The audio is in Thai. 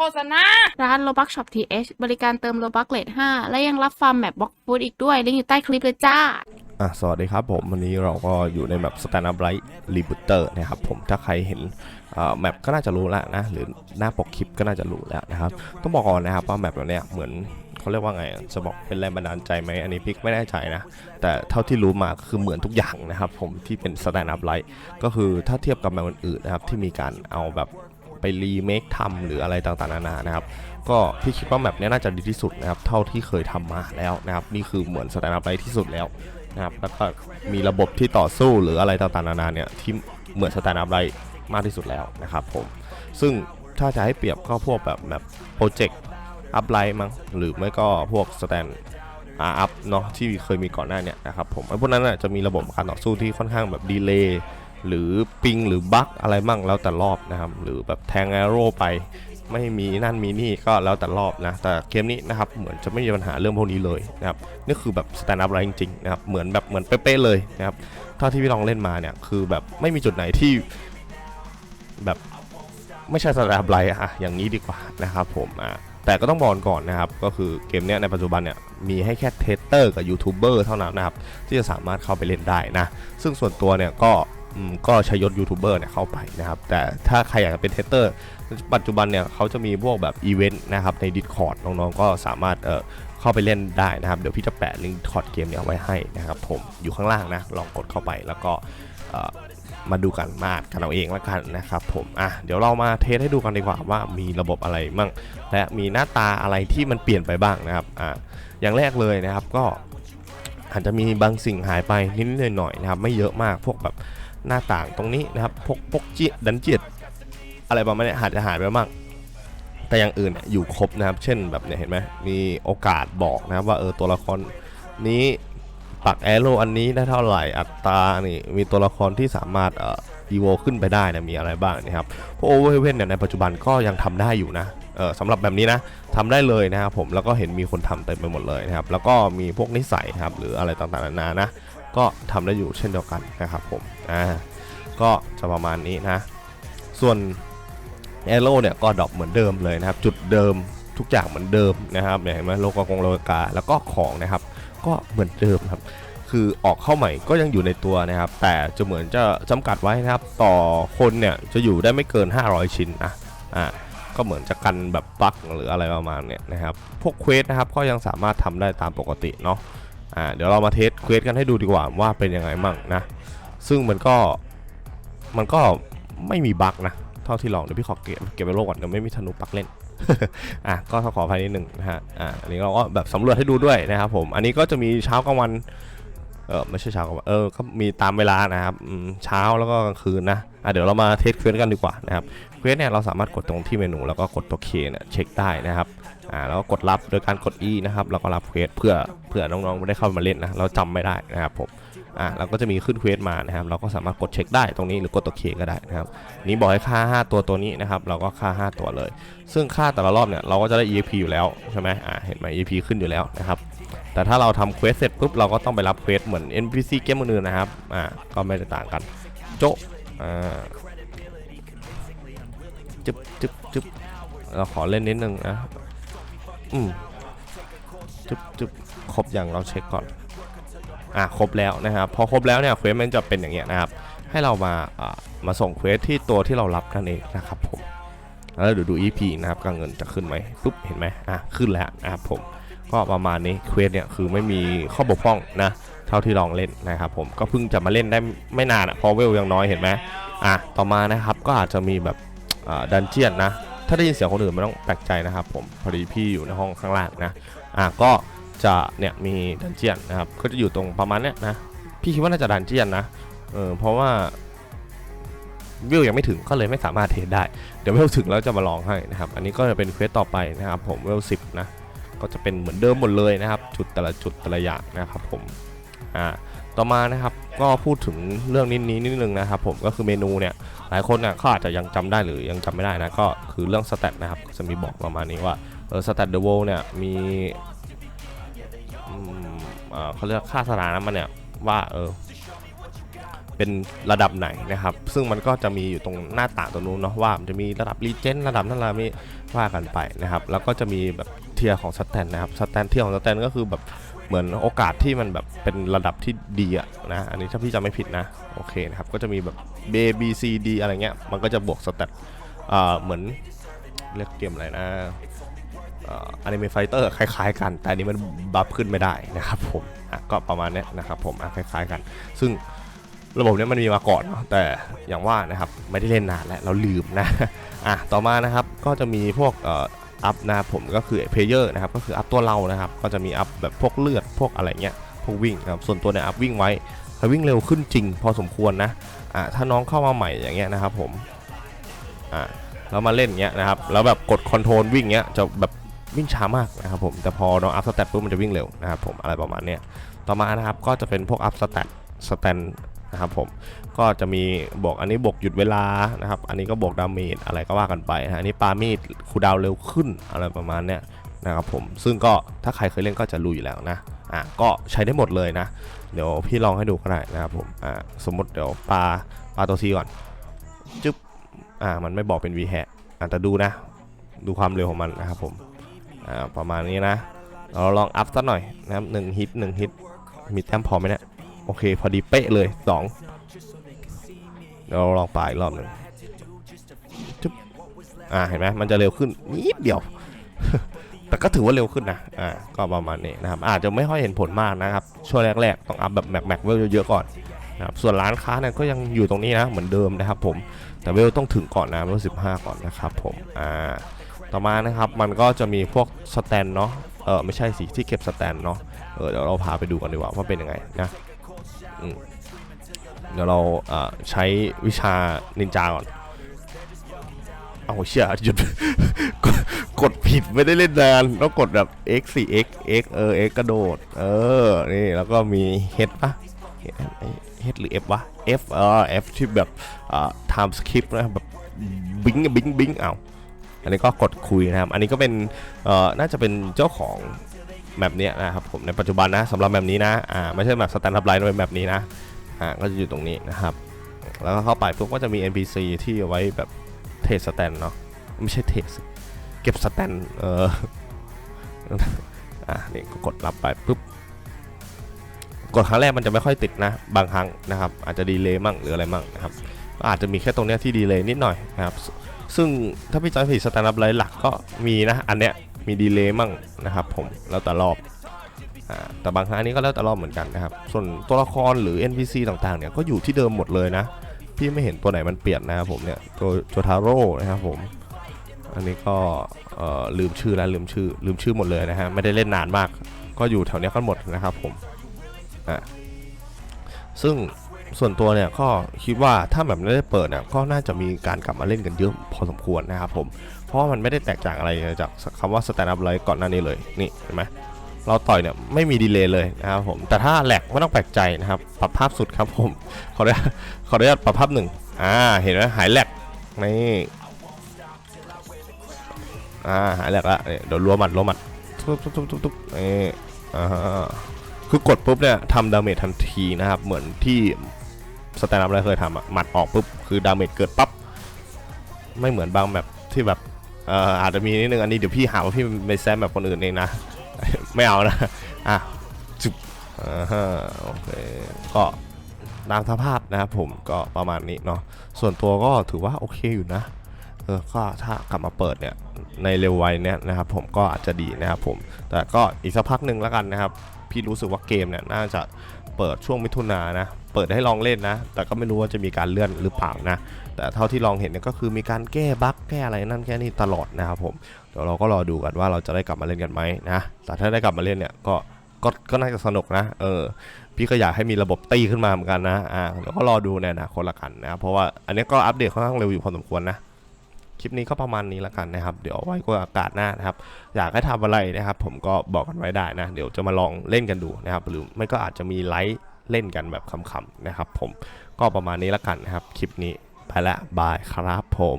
ฆษณา ร้าน Robux Shop TH บริการเติม Robux เลท5และยังรับฟาร์มแมปบล็อกฟูดอีกด้วย ลิงก์อยู่ใต้คลิปเลยจ้า อะสวัสดีครับผม วันนี้เราก็อยู่ในแมป Stand Up Light Rebooter นะครับผมถ้าใครเห็นอ่าแมปก็น่าจะรู้แล้วนะ หรือหน้าปกคลิปก็น่าจะรู้แล้วนะครับ ต้องบอกก่อนนะครับว่าแมปตัวเนี้ยเหมือนเขาเรียกว่าไงอะจะบอกเป็นแรงบันดาลใจไหมอันนี้พี่ไม่แน่ใจนะ แต่เท่าที่รู้มาคือเหมือนทุกอย่างนะครับผมที่เป็น Stand Up Light ก็คือถ้าเทียบกับแมปอื่นๆนะครับที่มีการเอาแบบ ไปรีเมคทำหรืออะไรต่างๆนานานะครับก็พี่คิดว่าแมปนี้น่าจะดีที่สุดนะครับเท่าที่เคยทำมาแล้วนะครับนี่คือเหมือนสแตนด์อัพไลท์ที่สุดแล้วนะครับแล้วก็มีระบบที่ต่อสู้หรืออะไรต่างๆนานาเนี่ยที่เหมือนสแตนด์อัพไลท์มากที่สุดแล้วนะครับผมซึ่งถ้าจะให้เปรียบก็พวกแบบแบบโปรเจกต์อัพไลท์มั้งหรือไม่ก็พวกสแตนอาอัพเนาะที่เคยมีก่อนหน้าเนี่ยนะครับผมไอ้พวกนั้นนะจะมีระบบการต่อสู้ที่ค่อนข้างแบบดีเลย์ หรือปิงหรือบั๊กอะไรมั่งแล้วแต่รอบนะครับ หรือแบบแทงแอโร่ไป ไม่มีนั่นมีนี่ก็แล้วแต่รอบนะ แต่เกมนี้นะครับเหมือนจะไม่มีปัญหาเรื่องพวกนี้เลยนะครับนี่คือแบบสแตนด์อัพไลท์จริงๆนะครับเหมือนแบบเหมือนเป๊ะๆเลยนะครับเท่าที่พี่ลองเล่นมาเนี่ยคือแบบไม่มีจุดไหนที่แบบไม่ใช่สแตนด์อัพไลท์อะอย่างนี้ดีกว่านะครับผมอะแต่ก็ต้องบอกก่อนนะครับ ก็คือเกมนี้ในปัจจุบันเนี่ยมีให้แค่เทสเตอร์กับยูทูบเบอร์เท่านั้นนะครับที่จะสามารถเข้าไปเล่นได้นะ ซึ่งส่วนตัวเนี่ยก็ ก็ใช้ยศยูทูบเบอร์เนี่ยเข้าไปนะครับ แต่ถ้าใครอยากจะเป็นเทสเตอร์ ปัจจุบันเนี่ยเขาจะมีพวกแบบอีเวนต์นะครับใน Discord น้องๆ ก็สามารถเเข้าไปเล่นได้นะครับ เดี๋ยวพี่จะแปะลิงก์ Discord เกมเนี่ยไว้ให้นะครับผมอยู่ข้างล่างนะ ลองกดเข้าไปแล้วก็มาดูกันมาดกันเอาเองแล้วกันนะครับผมอะเดี๋ยวเรามาเทสให้ดูกันดีกว่าว่ามีระบบอะไรมั่งและมีหน้าตาอะไรที่มันเปลี่ยนไปบ้างนะครับอะอย่างแรกเลยนะครับก็อาจจะมีบางสิ่งหายไปนิดๆหน่อยๆนะครับไม่เยอะมากพวกแบบ หน้าต่างตรงนี้นะครับพกพกเจียดันเจียดอะไรประมาณนี้ยอาจะหายไปบ้างแต่อย่างอื่นเนี่ยอยู่ครบนะครับ เช่นแบบเนี่ยเห็นไหมมีโอกาสบอกนะครับว่าเออตัวละครนี้ปักแอโร่อันนี้ได้เท่าไหร่อัตรานี่มีตัวละครที่สามารถเอ่ออีโวขึ้นไปได้นะมีอะไรบ้างนะครับพวกโอเวอร์เวนเนี่ยในปัจจุบันก็ยังทำได้อยู่นะเออสำหรับแบบนี้นะทำได้เลยนะครับผมแล้วก็เห็นมีคนทำเต็มไปหมดเลยนะครับแล้วก็มีพวกนิสัยครับหรืออะไรต่างๆนานานะ ก็ทำได้อยู่เช่นเดียวกันนะครับผมอ่าก็จะประมาณนี้นะ ส่วนแอโร่เนี่ยก็ดรอปเหมือนเดิมเลยนะครับ จุดเดิมทุกอย่างเหมือนเดิมนะครับเห็นไหมโลกากงโลกาแล้วก็ของนะครับ ก็เหมือนเดิมครับคือออกเข้าใหม่ก็ยังอยู่ในตัวนะครับ แต่จะเหมือนจะจำกัดไว้นะครับ ต่อคนเนี่ยจะอยู่ได้ไม่เกิน 500 ชิ้นนะอ่าก็เหมือนจะกันแบบบั๊กหรืออะไรประมาณเนี่ยนะครับ พวกเควสนะครับก็ยังสามารถทำได้ตามปกติเนาะ อ่าเดี๋ยวเรามาเทสเควสกันให้ดูดีกว่าว่าเป็นยังไงมั่งนะ ซึ่งมันก็มันก็ไม่มีบั๊กนะ เท่าที่ลองเดี๋ยวพี่ขอเก็บเก็บไปโลกก่อนเดี๋ยวไม่มีธนูปักเล่นอะก็ขออภัยนิดหนึ่งนะฮะอะอันนี้เราก็แบบสำรวจให้ดูด้วยนะครับผมอันนี้ก็จะมีเช้ากลางวันเออไม่ใช่เช้ากลางวันเออก็มีตามเวลานะครับเช้าแล้วก็กลางคืนนะอะเดี๋ยวเรามาเทสเควสกันดีกว่านะครับเควสเนี่ยเราสามารถกดตรงที่เมนูแล้วก็กดตัว K เนี่ยเช็คได้นะครับอ่าแล้วก็กดรับโดยการกด E นะครับแล้วก็รับเควสเพื่อเพื่อน้องๆไม่ได้เข้ามาเล่นนะเราจำไม่ได้นะครับผมอะเราก็จะมีขึ้นเควสมานะครับ เราก็สามารถกดเช็คได้ตรงนี้หรือกดตัวเคก็ได้นะครับ นี้บอกให้ค่า 5 ตัวตัวนี้นะครับ เราก็ค่า 5 ตัวเลย ซึ่งค่าแต่ละรอบเนี่ยเราก็จะได้ EXP อยู่แล้วใช่ไหมอะเห็นไหม EXP ขึ้นอยู่แล้วนะครับ แต่ถ้าเราทำเควสเสร็จปุ๊บเราก็ต้องไปรับเควสเหมือน NPC เกมอื่นๆนะครับอะก็ไม่ได้ต่างกันโจะ อ่าจึบจึบจึบเราขอเล่นนิดนึงนะอืมจึบจึบครบอย่างเราเช็คก่อน อะครบแล้วนะครับ พอครบแล้วเนี่ยเควสมันจะเป็นอย่างเงี้ยนะครับ ให้เรามาอ่ามาส่งเควสที่ตัวที่เรารับนั่นเองนะครับผมแล้วเดี๋ยวดู EP นะครับการเงินจะขึ้นไหมปุ๊บเห็นไหมอะขึ้นแล้วนะครับผมก็ประมาณนี้เควสเนี่ยคือไม่มีข้อบกพร่องนะ เท่าที่ลองเล่นนะครับผมก็เพิ่งจะมาเล่นได้ไม่นานอะเพอเวลยังน้อยเห็นไหมอะต่อมานะครับก็อาจจะมีแบบดันเจียนนะ ถ้าได้ยินเสียงคนอื่นไม่ต้องแปลกใจนะครับผมพอดีพี่อยู่ในห้องข้างล่างนะอะก็จะเนี่ยมีดันเจียนนะครับก็จะอยู่ตรงประมาณเนี้ยนะพี่คิดว่าน่าจะดันเจียนนะเออเพราะว่าวิวยังไม่ถึงก็เลยไม่สามารถเทรดได้ เดี๋ยวเวถึงแล้วจะมาลองให้นะครับ อันนี้ก็จะเป็นเควสต่อไปนะครับ ผมเวสิบนะ ก็จะเป็นเหมือนเดิมหมดเลยนะครับ จุดแต่ละจุดแต่ละอย่างนะครับผม อ่าต่อมานะครับก็พูดถึงเรื่องนี้นิดนึงนะครับผมก็คือเมนูเนี่ยหลายคนเนี่ยเขาอาจจะยังจำได้หรือยังจำไม่ได้นะก็คือเรื่องสเตตนะครับจะมีบอกประมาณนี้ว่าเออสเตตเดอะโวเนี่ยมีเขาเรียกค่าสถานะมันเนี่ยว่าเออเป็นระดับไหนนะครับ ซึ่งมันก็จะมีอยู่ตรงหน้าต่างตรงนู้นเนาะว่ามันจะมีระดับรีเจนระดับนั้นระดับนี้ว่ากันไปนะครับ แล้วก็จะมีแบบเทียร์ของสแตนนะครับสแตนเทียร์ของสแตนก็คือแบบ เหมือนโอกาสที่มันแบบเป็นระดับที่ดีอะนะอันนี้ถ้าพี่จำไม่ผิดนะโอเคนะครับก็จะมีแบบ B B C D อะไรเงี้ยมันก็จะบวกสแตทอ่าเหมือนเรียกเกมอะไรนะอนิเมะไฟเตอร์คล้ายๆ กัน แต่อันนี้มันบัฟขึ้นไม่ได้นะครับผมก็ประมาณนี้นะครับผมคล้ายๆกัน ซึ่งระบบเนี้ยมันมีมาก่อนเนาะแต่อย่างว่านะครับไม่ได้เล่นนานแล้วเราลืมนะอะต่อมานะครับก็จะมีพวก อัพนะครับผมก็คือเพลเยอร์นะครับก็คืออัพตัวเรานะครับก็จะมีอัพแบบพวกเลือดพวกอะไรเงี้ยพวกวิ่งนะครับส่วนตัวเนี่ยอัพวิ่งไว้ให้วิ่งเร็วขึ้นจริงพอสมควรนะอะถ้าน้องเข้ามาใหม่อย่างเงี้ยนะครับผมอะแล้วมาเล่นเงี้ยนะครับแล้วแบบกดคอนโทรลวิ่งเงี้ยจะแบบวิ่งช้ามากนะครับผมแต่พอน้องอัพสเตตปุ๊บมันจะวิ่งเร็วนะครับผมอะไรประมาณเนี้ยต่อมานะครับก็จะเป็นพวกอัพสเตตสแตน นะครับผมก็จะมีบอกอันนี้บวกหยุดเวลานะครับ อันนี้ก็บวกดาเมจอะไรก็ว่ากันไปนะอันนี้ปามีดคูดาวเร็วขึ้นอะไรประมาณเนี้ยนะครับผมซึ่งก็ถ้าใครเคยเล่นก็จะรู้อยู่แล้วนะอะก็ใช้ได้หมดเลยนะ เดี๋ยวพี่ลองให้ดูก็ได้นะครับผมอ่าสมมติเดี๋ยวปลาปลาตัวซีก่อนจึ๊บอ่ามันไม่บอกเป็น v h a อะแต่ดูนะ ดูความเร็วของมันนะครับผมอ่าประมาณนี้นะเราลองอัพสักหน่อยนะครับหนึ่งฮิตหนึ่งฮิตมีแต้มพอไหมเนี่ย โอเค พอดีเป๊ะเลยสองเราลองปาอีกรอบหนึ่งจุ๊บอ่าเห็นไหมมันจะเร็วขึ้นนิดเดียว แต่ก็ถือว่าเร็วขึ้นนะอ่าก็ประมาณนี้นะครับ อาจจะไม่ค่อยเห็นผลมากนะครับ ช่วงแรกๆ ต้องอัพแบบแม็กแม็กเวลเยอะๆก่อนนะครับส่วนร้านค้าเนี่ยก็ยังอยู่ตรงนี้นะเหมือนเดิมนะครับผมแต่เวลต้องถึงก่อนนะเวลสิบห้าก่อนนะครับผมอ่าต่อมานะครับมันก็จะมีพวกสแตนเนาะเออไม่ใช่สิที่เก็บสแตนเนาะเออเดี๋ยวเราพาไปดูกันดีกว่าว่าเป็นยังไงนะ เดี๋ยวเราเใช้วิชานินจาก่อน เอาเชี่ยหยุดกดกดผิดไม่ได้เล่นนานต้องกดแบบ x 4 x x เออ x กระโดด เออ นี่แล้วก็มี h ปะ h หรือ f วะ f เออ f ที่แบบอ่อ time skip นะแบบบิงบิงบิงเอาอันนี้ก็กดคุยนะครับ อันนี้ก็เป็นเอ่อน่าจะเป็นเจ้าของ แมปเนี้ยนะครับผมในปัจจุบันนะสำหรับแมปนี้นะอ่าไม่ใช่แมปสแตนด์อัพไลน์เป็นแมปนี้นะอ่าก็จะอยู่ตรงนี้นะครับ แล้วก็เข้าไปปุ๊บก็จะมี NPC ที่เอาไว้แบบเทสสแตนเนาะไม่ใช่เทสเก็บสแตนเอออ่านี่ก็กดรับไปปุ๊บกดครั้งแรกมันจะไม่ค่อยติดนะ บางครั้งนะครับ อาจจะดีเลย์มั่งหรืออะไรมั่งนะครับก็อาจจะมีแค่ตรงเนี้ยที่ดีเลย์นิดหน่อยนะครับซึ่งถ้าพี่จำไม่ผิดสแตนด์อัพไลน์หลักก็มีนะอันเนี้ย มีดีเลย์มั่งนะครับผมแล้วแต่รอบอแต่บางครั้งนี้ก็แล้วแต่รอบเหมือนกันนะครับ ส่วนตัวละครหรือ NPC ต่างๆเนี่ยก็อยู่ที่เดิมหมดเลยนะ พี่ไม่เห็นตัวไหนมันเปลี่ยนนะครับผมเนี่ยตัวตัวทาโร่นะครับผมอันนี้ก็ลืมชื่อแล้วลืมชื่อลืมชื่อหมดเลยนะฮะไม่ได้เล่นนานมาก ก็อยู่แถวนี้กันหมดนะครับผมอะซึ่ง ส่วนตัวเนี่ยก็คิดว่าถ้าแบบไม่ได้เปิดเนี่ยก็น่าจะมีการกลับมาเล่นกันเยอะพอสมควรนะครับผมเพราะว่ามันไม่ได้แตกต่างอะไรจากคำว่า stand up ไลก่อนหน้านี้เลยนี่เห็นไหมเราต่อยเนี่ยไม่มีดีเลย์เลยนะครับผมแต่ถ้าแหลกไม่ต้องแปลกใจนะครับปรับภาพสุดครับผมขออนุญาตขออนุญาตปรับภาพหนึ่งอ่าเห็นไหมหายแหลกนี่อ่าหายแหลกละเนี่ยเดี๋ยวรัวหมัดรัวหมัดทุบทุบทุบทุบทุบนี่อ่าคือกดปุ๊บเนี่ยทำดาเมจทันทีนะครับเหมือนที่ สแตนด์อัพไลเคยทำอะหมัดออกปุ๊บคือดาเมจเกิดปั๊บไม่เหมือนบางแบบที่แบบเอ่ออาจจะมีนิดนึงอันนี้เดี๋ยวพี่หาว่าพี่ไปแซมแบบคนอื่นเองนะ ไม่เอานะอะจุบอ่าโอเคก็ตามสภาพนะครับผมก็ประมาณนี้เนาะส่วนตัวก็ถือว่าโอเคอยู่นะเออก็ถ้ากลับมาเปิดเนี่ยในเร็ววัยเนี่ยนะครับผมก็อาจจะดีนะครับผมแต่ก็อีกสักพักหนึ่งแล้วกันนะครับ พี่รู้สึกว่าเกมเนี่ยน่าจะ เปิดช่วงมิถุนานะ เปิดให้ลองเล่นนะ แต่ก็ไม่รู้ว่าจะมีการเลื่อนหรือเปล่านะ แต่เท่าที่ลองเห็นเนี่ยก็คือมีการแก้บั๊กแก้อะไรนั่นแค่นี้ตลอดนะครับผม เดี๋ยวเราก็รอดูกันว่าเราจะได้กลับมาเล่นกันไหมนะ แต่ถ้าได้กลับมาเล่นเนี่ยก็ก็ก็น่าจะสนุกนะ เออ พี่ก็อยากให้มีระบบตีขึ้นมาเหมือนกันนะ อ่า เดี๋ยวก็รอดูในอนาคตละกันนะครับเพราะว่าอันนี้ก็อัปเดตค่อนข้างเร็วอยู่พอสมควรนะ คลิปนี้ก็ประมาณนี้ละกันนะครับ เดี๋ยวเอาไว้ก็อากาศหน้านะครับ อยากให้ทำอะไรนะครับ ผมก็บอกกันไว้ได้นะ เดี๋ยวจะมาลองเล่นกันดูนะครับ หรือไม่ก็อาจจะมีไลฟ์เล่นกันแบบขำๆนะครับ ผมก็ประมาณนี้ละกันนะครับ คลิปนี้ไปละบายครับผม